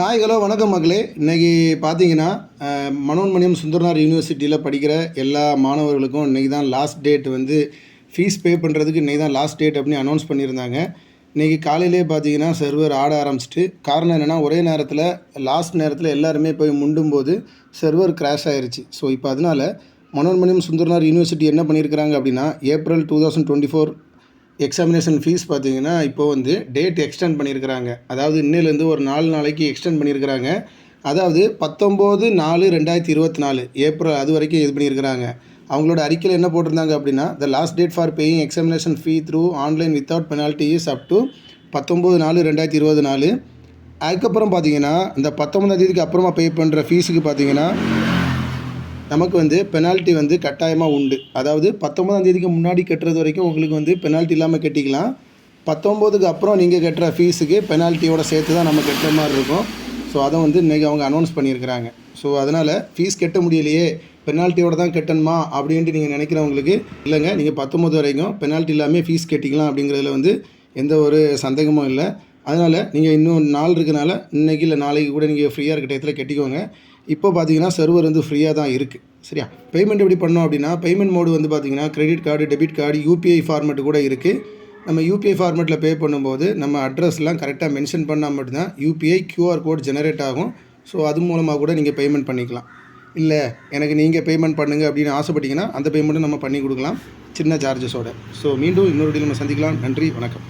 Hi hello வணக்கம் மக்களே. இன்றைக்கி பார்த்தீங்கன்னா மனோன்மணியம் சுந்தரனார் யூனிவர்சிட்டியில் படிக்கிற எல்லா மாணவர்களுக்கும் இன்றைக்கி தான் லாஸ்ட் டேட் வந்து ஃபீஸ் பே பண்ணுறதுக்கு இன்றைக்கி தான் லாஸ்ட் டேட் அப்படின்னு அனௌன்ஸ் பண்ணியிருந்தாங்க. இன்றைக்கி காலையிலே பார்த்தீங்கன்னா சர்வர் ஆட ஆரம்பிச்சிட்டு காரணம் என்னென்னா ஒரே நேரத்தில் லாஸ்ட் நேரத்தில் எல்லாருமே போய் முண்டும் போது சர்வர் கிராஷ் ஆகிருச்சு ஸோ இப்போ அதனால் மனோன்மணியம் சுந்தரனார் யூனிவர்சிட்டி என்ன பண்ணியிருக்கிறாங்க அப்படின்னா April two thousand twenty four examination fees பார்த்தீங்கன்னா இப்போ வந்து டேட் எக்ஸ்டெண்ட் பண்ணியிருக்கிறாங்க. அதாவது இன்னிலேருந்து ஒரு நாலு நாளைக்கு எக்ஸ்டெண்ட் பண்ணியிருக்கிறாங்க. அதாவது பத்தொம்போது நாலு ரெண்டாயிரத்தி இருபத்தி நாலு ஏப்ரல் அது வரைக்கும் இது பண்ணியிருக்கிறாங்க. அவங்களோட அறிக்கையில் என்ன போட்டிருந்தாங்க அப்படின்னா the last date for paying examination fee through online without penalty is up to பத்தொம்போது நாலு ரெண்டாயிரத்தி இருபது நாலு அதுக்கப்புறம் பார்த்தீங்கன்னா இந்த பத்தொம்பதாம் தேதிக்கு அப்புறமா பே பண்ணுற ஃபீஸுக்கு பார்த்தீங்கன்னா நமக்கு வந்து பெனால்ட்டி வந்து கட்டாயமாக உண்டு. அதாவது பத்தொம்பதாம் தேதிக்கு முன்னாடி கட்டுறது வரைக்கும் உங்களுக்கு வந்து பெனால்ட்டி இல்லாமல் கட்டிக்கலாம். பத்தொம்போதுக்கு அப்புறம் நீங்கள் கட்டுற ஃபீஸுக்கு பெனால்ட்டியோட சேர்த்து தான் நம்ம கட்டுற மாதிரி இருக்கும். ஸோ அதை வந்து இன்றைக்கி அவங்க அனௌன்ஸ் பண்ணியிருக்கிறாங்க. ஸோ அதனால் ஃபீஸ் கட்ட முடியலையே பெனால்ட்டியோட தான் கட்டணுமா அப்படின்ட்டு நீங்கள் நினைக்கிறவங்களுக்கு இல்லைங்க. நீங்கள் பத்தொம்போது வரைக்கும் பெனால்ட்டி இல்லாமல் ஃபீஸ் கட்டிக்கலாம் அப்படிங்கிறதுல வந்து எந்த ஒரு சந்தேகமும் இல்லை. அதனால் நீங்கள் இன்னும் நாள் இருக்கனால இன்றைக்கி இல்லை நாளைக்கு கூட நீங்கள் ஃப்ரீயாக இருக்க டயத்தில் கட்டிக்கோங்க. இப்போ பார்த்தீங்கன்னா சர்வர் வந்து ஃப்ரீயாக தான் இருக்குது சரியா? பேமெண்ட் எப்படி பண்ணோம் அப்படின்னா பேமெண்ட் மோடு வந்து பார்த்தீங்கன்னா credit card debit card UPI format கூட இருக்குது நம்ம யூபிஐ ஃபார்மெட்டில் பே பண்ணும்போது நம்ம அட்ரஸ்லாம் கரெக்டாக மென்ஷன் பண்ணால் மட்டும்தான் யூபிஐ கியூஆர் கோட் ஜெனரேட் ஆகும். ஸோ அது மூலமாக கூட நீங்கள் பேமெண்ட் பண்ணிக்கலாம். இல்லை எனக்கு நீங்கள் பேமெண்ட் பண்ணுங்கள் அப்படின்னு ஆசைப்பட்டீங்கன்னா அந்த பேமெண்ட்டும் நம்ம பண்ணி கொடுக்கலாம். சின்ன சார்ஜஸோட ஸோ மீண்டும் இன்னொரு நம்ம சந்திக்கலாம். நன்றி வணக்கம்.